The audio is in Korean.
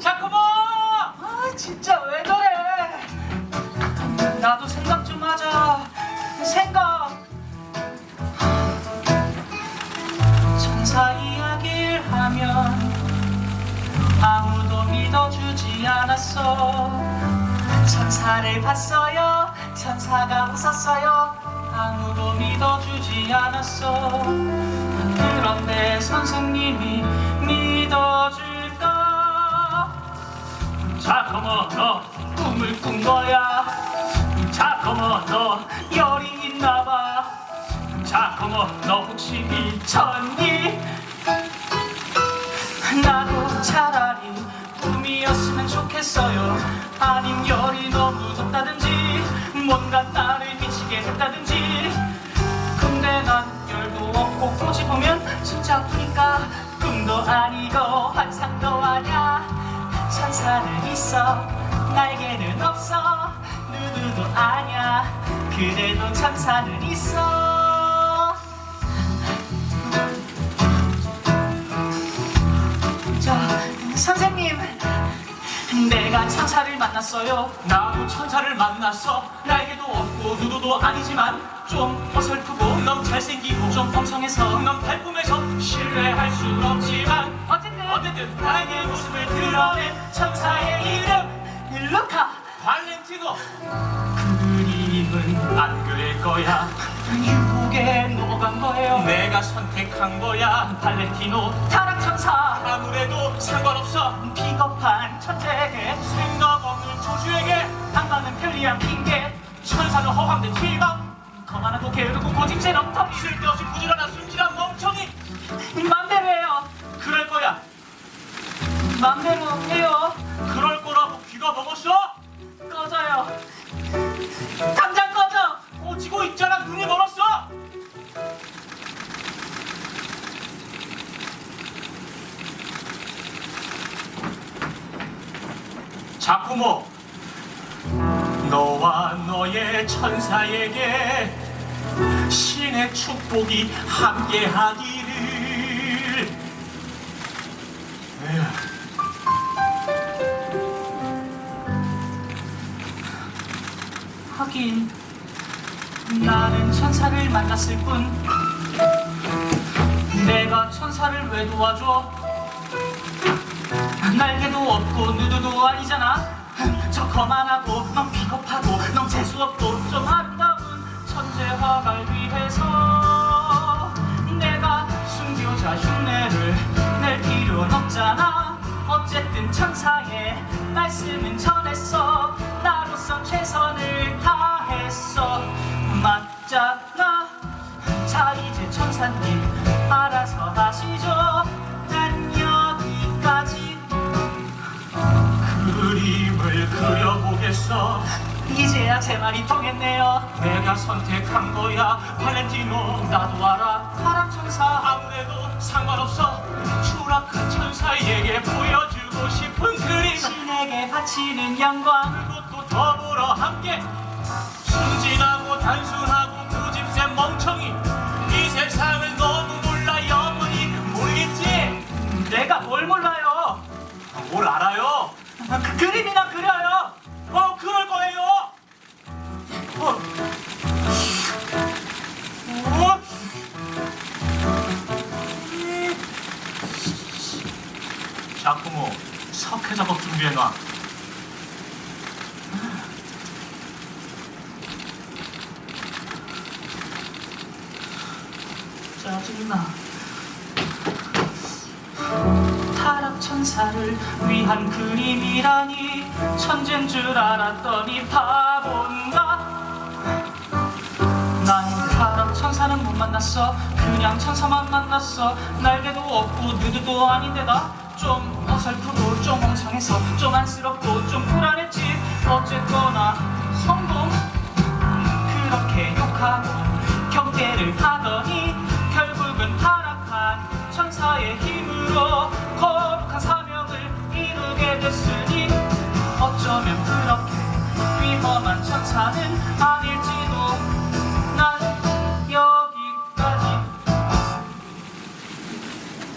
자꾸모! 아 진짜 왜 저래? 나도 생각 좀 하자. 생각. 천사 이야기를 하면 아무도 믿어주지 않았어. 천사를 봤어요. 천사가 웃었어요. 아무도 믿어주지 않았어. 그런데 선생님이 자커머 너 꿈을 꾼 거야. 자커머 너 열이 있나 봐. 자커머 너 혹시 미쳤니? 나도 차라리 꿈이었으면 좋겠어요. 아님 열이 너무 덥다든지 뭔가 나를 미치게 했다든지. 근데 난 열도 없고 보면 진짜 아프니까 꿈도 아니고 환상도 아냐 천사는 있어. 날개는 없어. 누구도 아냐. 그래도 천사는 있어. 자 선생님. 내가 천사를 만났어요. 나도 천사를 만났어. 날개도 없고 누구도 아니지만 좀 어설프고 넌 잘생기고 좀 엉성해서 넌 발꿈에서 신뢰할 순 없지만 어쨌든. 어쨌든 나의 모습을 드러낸 천사의 이름 루카. 발렌티노. 그림은 안 그릴 거야. 유혹에 녹아간 거예요. 내가 선택한 거야. 발렌티노 타락 천사. 아무래도 상관없어. 비겁한 천재에게 생각 없는 조주에게 안 맞는 편리한 핑계. 천사는 허황된 힐감 거만하고 게으르고 엉터리 쓸데없이 부지런한 순진한 멍청이. 거야 맘대로 해요. 그럴 거라고 귀가 먹었어? 꺼져요. 당장 꺼져. 오지고 있잖아. 눈이 멀었어. 자쿠모 너와 너의 천사에게 신의 축복이 함께하기를. 에휴. 하긴 나는 천사를 만났을 뿐 내가 천사를 왜 도와줘? 날개도 없고 누드도 아니잖아. 저 거만하고 넌 비겁하고 넌 재수없고 좀 아름다운 천재화가를 위해서 내가 순교자 흉내를 낼 필요는 없잖아. 어쨌든 천사의 말씀은 전했어. 나로서 최선을 다 했어. 맞잖아. 자 이제 천사님 알아서 하시죠. 난 여기까지. 그림을 그려보겠어. 이제야 제 말이 통했네요. 내가 선택한 거야. 발렌티노 나도 알아. 타락천사. 아무래도 상관없어. 추락한 천사에게 보여주고 싶은 그림. 신에게 바치는 영광. 그것도 더불어 함께 단순하고 고집센 멍청이. 이 세상을 너무 몰라 영원히 모르겠지? 내가 뭘 몰라요? 뭘 알아요? 그 그림이나 그려요. 어 그럴 거예요. 어. 어. 자쿠모 석회 작업 준비해놔 짜증나. 타락 천사를 위한 그림이라니 천재인 줄 알았더니 바본가? 난 타락 천사는 못 만났어. 그냥 천사만 만났어. 날개도 없고 누드도 아닌데다. 좀 어설프고 좀 엉성해서 좀 안쓰럽고 좀 불안했지. 어쨌거나 성공. 그렇게 욕하고 경계를 하더니 사는 아닐지